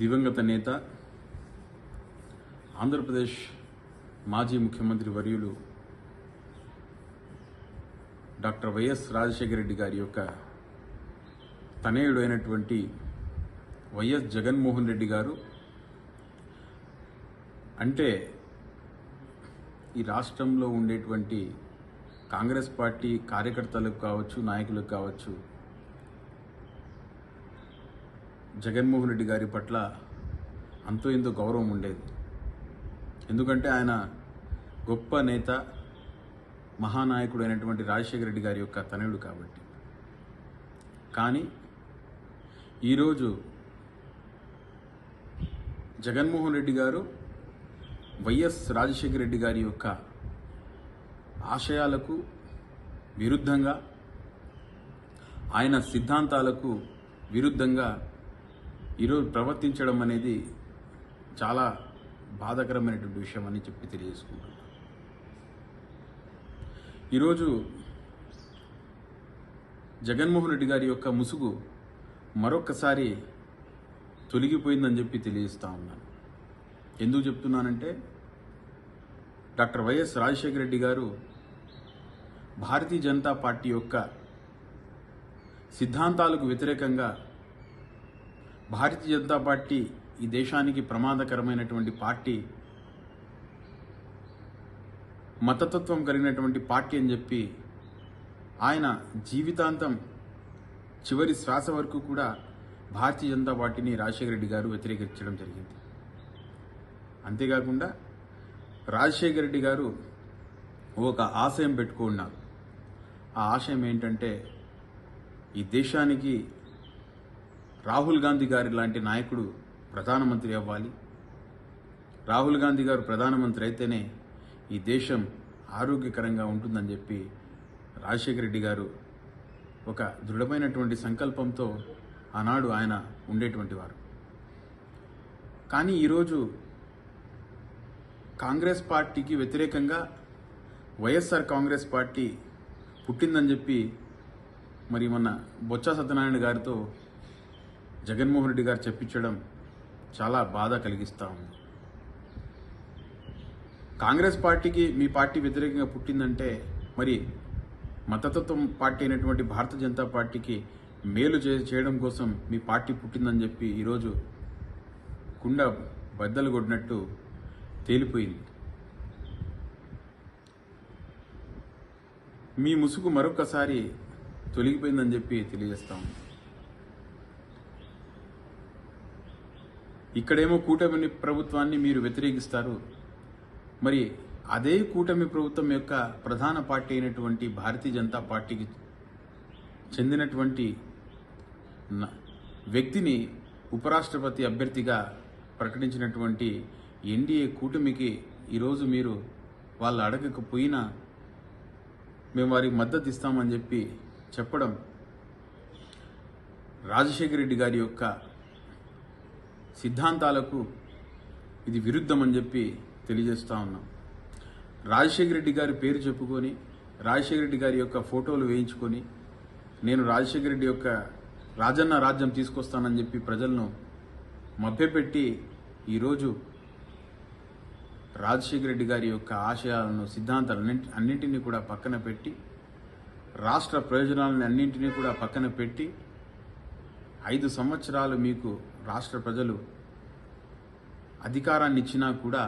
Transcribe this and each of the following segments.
దివంగత నేత ఆంధ్రప్రదేశ్ మాజీ ముఖ్యమంత్రి వర్యులు డాక్టర్ వైఎస్ రాజశేఖర రెడ్డి గారి యొక్క తనయుడు అయినటువంటి వైఎస్ జగన్మోహన్ రెడ్డి గారు. అంటే ఈ రాష్ట్రంలో ఉండేటువంటి కాంగ్రెస్ పార్టీ కార్యకర్తలకు కావచ్చు నాయకులకు కావచ్చు జగన్మోహన్ రెడ్డి గారి పట్ల అంతో ఇంతో గౌరవం ఉండేది. ఎందుకంటే ఆయన గొప్ప నేత మహానాయకుడు అయినటువంటి రాజశేఖర రెడ్డి గారి యొక్క తనయుడు కాబట్టి. కానీ ఈరోజు జగన్మోహన్ రెడ్డి గారు వైఎస్ రాజశేఖర రెడ్డి గారి యొక్క ఆశయాలకు విరుద్ధంగా ఆయన సిద్ధాంతాలకు విరుద్ధంగా ఈరోజు ప్రవర్తించడం అనేది చాలా బాధాకరమైనటువంటి విషయం అని చెప్పి తెలియజేసుకుంటున్నాను. ఈరోజు జగన్మోహన్ రెడ్డి గారి యొక్క ముసుగు మరొక్కసారి తొలగిపోయిందని చెప్పి తెలియజేస్తా ఉన్నాను. ఎందుకు చెప్తున్నానంటే డాక్టర్ వైఎస్ రాజశేఖర రెడ్డి గారు భారతీయ జనతా పార్టీ యొక్క సిద్ధాంతాలకు వ్యతిరేకంగా భారతీయ జనతా పార్టీ ఈ దేశానికి ప్రమాదకరమైనటువంటి పార్టీ మతతత్వం కలిగినటువంటి పార్టీ అని చెప్పి ఆయన జీవితాంతం చివరి శ్వాస వరకు కూడా భారతీయ జనతా పార్టీని రాజశేఖర రెడ్డి గారు వ్యతిరేకించడం జరిగింది. అంతేకాకుండా రాజశేఖర రెడ్డి గారు ఒక ఆశయం పెట్టుకున్నారు. ఆ ఆశయం ఏంటంటే ఈ దేశానికి రాహుల్ గాంధీ గారి లాంటి నాయకుడు ప్రధానమంత్రి అవ్వాలి. రాహుల్ గాంధీ గారు ప్రధానమంత్రి అయితేనే ఈ దేశం ఆరోగ్యకరంగా ఉంటుందని చెప్పి రాజశేఖర రెడ్డి గారు ఒక దృఢమైనటువంటి సంకల్పంతో ఆనాడు ఆయన ఉండేటువంటి వారు. కానీ ఈరోజు కాంగ్రెస్ పార్టీకి వ్యతిరేకంగా వైఎస్ఆర్ కాంగ్రెస్ పార్టీ పుట్టిందని చెప్పి మరి మొన్న బొత్స సత్యనారాయణ గారితో జగన్మోహన్ రెడ్డి గారు చెప్పించడం చాలా బాధ కలిగిస్తూ ఉంది. కాంగ్రెస్ పార్టీకి మీ పార్టీ వ్యతిరేకంగా పుట్టిందంటే మరి మతతత్వం పార్టీ అయినటువంటి భారతీయ జనతా పార్టీకి మేలు చే చేయడం కోసం మీ పార్టీ పుట్టిందని చెప్పి ఈరోజు కుండ బద్దలు కొట్టినట్టు తేలిపోయింది. మీ ముసుగు మరొకసారి తొలగిపోయిందని చెప్పి తెలియజేస్తాం ఇక్కడేమో కూటమి ప్రభుత్వాన్ని మీరు వ్యతిరేకిస్తారు. మరి అదే కూటమి ప్రభుత్వం యొక్క ప్రధాన పార్టీ అయినటువంటి భారతీయ జనతా పార్టీకి చెందినటువంటి న- వ్యక్తిని ఉపరాష్ట్రపతి అభ్యర్థిగా ప్రకటించినటువంటి ఎన్డీఏ కూటమికి ఈరోజు మీరు వాళ్ళు అడగకపోయినా మేము వారికి మద్దతు ఇస్తామని చెప్పి చెప్పడం రాజశేఖర రెడ్డి గారి యొక్క సిద్ధాంతాలకు ఇది విరుద్ధం అని చెప్పి తెలియజేస్తూ ఉన్నాం. రాజశేఖర రెడ్డి గారి పేరు చెప్పుకొని రాజశేఖర రెడ్డి గారి యొక్క ఫోటోలు వేయించుకొని నేను రాజశేఖర రెడ్డి యొక్క రాజన్న రాజ్యం తీసుకొస్తానని చెప్పి ప్రజలను మభ్యపెట్టి ఈరోజు రాజశేఖర రెడ్డి గారి యొక్క ఆశయాలను సిద్ధాంతాలు అన్నింటి అన్నింటినీ కూడా పక్కన పెట్టి రాష్ట్ర ప్రయోజనాలను అన్నింటినీ కూడా పక్కన పెట్టి ఐదు సంవత్సరాలు మీకు రాష్ట్ర ప్రజలు అధికారాన్ని ఇచ్చినా కూడా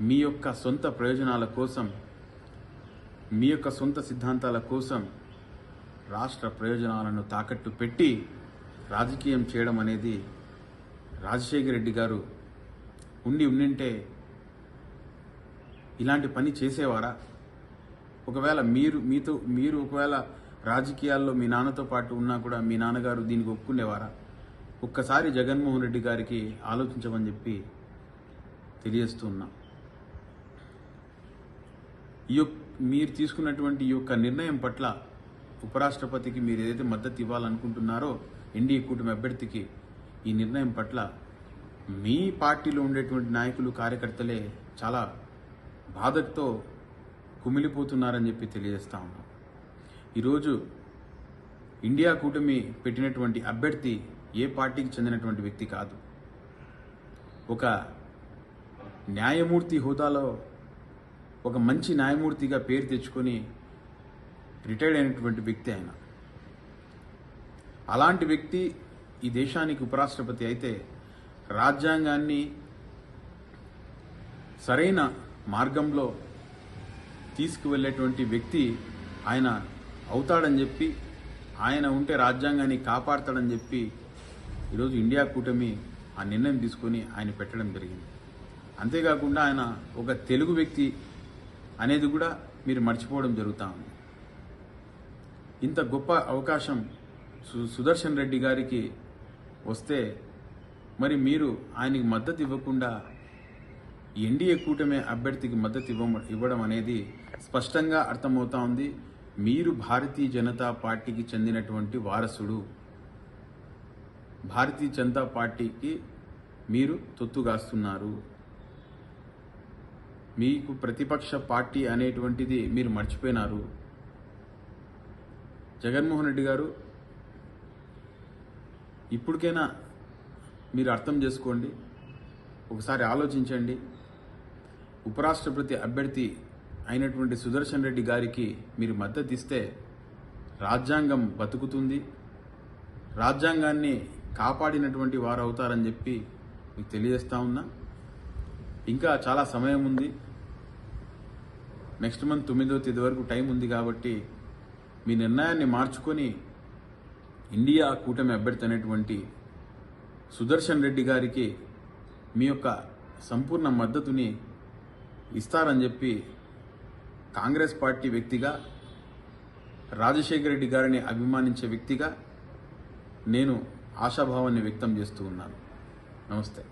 మీ యొక్క సొంత ప్రయోజనాల కోసం మీ యొక్క సొంత సిద్ధాంతాల కోసం రాష్ట్ర ప్రయోజనాలను తాకట్టు పెట్టి రాజకీయం చేయడం అనేది రాజశేఖర రెడ్డి గారు ఉండి ఉండింటే ఇలాంటి పని చేసేవారా? ఒకవేళ మీరు మీతో మీరు ఒకవేళ రాజకీయాల్లో మీ నాన్నతో పాటు ఉన్నా కూడా మీ నాన్నగారు దీనికి ఒప్పుకునేవారా? ఒక్కసారి జగన్మోహన్ రెడ్డి గారికి ఆలోచించమని చెప్పి తెలియజేస్తున్నా ఈ యొక్క మీరు తీసుకున్నటువంటి ఈ యొక్క నిర్ణయం పట్ల ఉపరాష్ట్రపతికి మీరు ఏదైతే మద్దతు ఇవ్వాలనుకుంటున్నారో ఎన్డీఏ కూటమి అభ్యర్థికి ఈ నిర్ణయం పట్ల మీ పార్టీలో ఉండేటువంటి నాయకులు కార్యకర్తలే చాలా బాధతో కుమిలిపోతున్నారని చెప్పి తెలియజేస్తా ఉన్నాం. ఈరోజు ఇండియా కూటమి పెట్టినటువంటి అభ్యర్థి ఏ పార్టీకి చెందినటువంటి వ్యక్తి కాదు. ఒక న్యాయమూర్తి హోదాలో ఒక మంచి న్యాయమూర్తిగా పేరు తెచ్చుకొని రిటైర్డ్ అయినటువంటి వ్యక్తి ఆయన. అలాంటి వ్యక్తి ఈ దేశానికి ఉపరాష్ట్రపతి అయితే రాజ్యాంగాన్ని సరైన మార్గంలో తీసుకువెళ్ళేటువంటి వ్యక్తి ఆయన అవుతాడని చెప్పి ఆయన ఉంటే రాజ్యాంగాన్ని కాపాడతాడని చెప్పి ఈరోజు ఇండియా కూటమి ఆ నిర్ణయం తీసుకొని ఆయన పెట్టడం జరిగింది. అంతేకాకుండా ఆయన ఒక తెలుగు వ్యక్తి అనేది కూడా మీరు మర్చిపోవడం జరుగుతూ ఉంది. ఇంత గొప్ప అవకాశం సు- సుదర్శన్ రెడ్డి గారికి వస్తే మరి మీరు ఆయనకి మద్దతు ఇవ్వకుండా ఎన్డీఏ కూటమి అభ్యర్థికి మద్దతు ఇవ్వ ఇవ్వడం అనేది స్పష్టంగా అర్థమవుతా ఉంది. మీరు భారతీయ జనతా పార్టీకి చెందినటువంటి వారసుడు. భారతీయ జనతా పార్టీకి మీరు తొత్తుగాస్తున్నారు మీకు ప్రతిపక్ష పార్టీ అనేటువంటిది మీరు మర్చిపోయినారు. జగన్మోహన్ రెడ్డి గారు ఇప్పటికైనా మీరు అర్థం చేసుకోండి. ఒకసారి ఆలోచించండి. ఉపరాష్ట్రపతి అభ్యర్థి అయినటువంటి సుదర్శన్ రెడ్డి గారికి మీరు మద్దతు ఇస్తే రాజ్యాంగం బతుకుతుంది. రాజ్యాంగాన్ని కాపాడినటువంటి వారు అవుతారని చెప్పి మీకు తెలియజేస్తా ఉన్నా. ఇంకా చాలా సమయం ఉంది. నెక్స్ట్ మంత్ తొమ్మిదో తేదీ వరకు టైం ఉంది కాబట్టి మీ నిర్ణయాన్ని మార్చుకొని ఇండియా కూటమి అభ్యర్థి అనేటువంటి సుదర్శన్ రెడ్డి గారికి మీ యొక్క సంపూర్ణ మద్దతుని ఇస్తారని చెప్పి కాంగ్రెస్ పార్టీ వ్యక్తిగా రాజశేఖర రెడ్డి గారిని అభిమానించే వ్యక్తిగా నేను ఆశాభావాన్ని వ్యక్తం చేస్తూ ఉన్నాను. నమస్తే.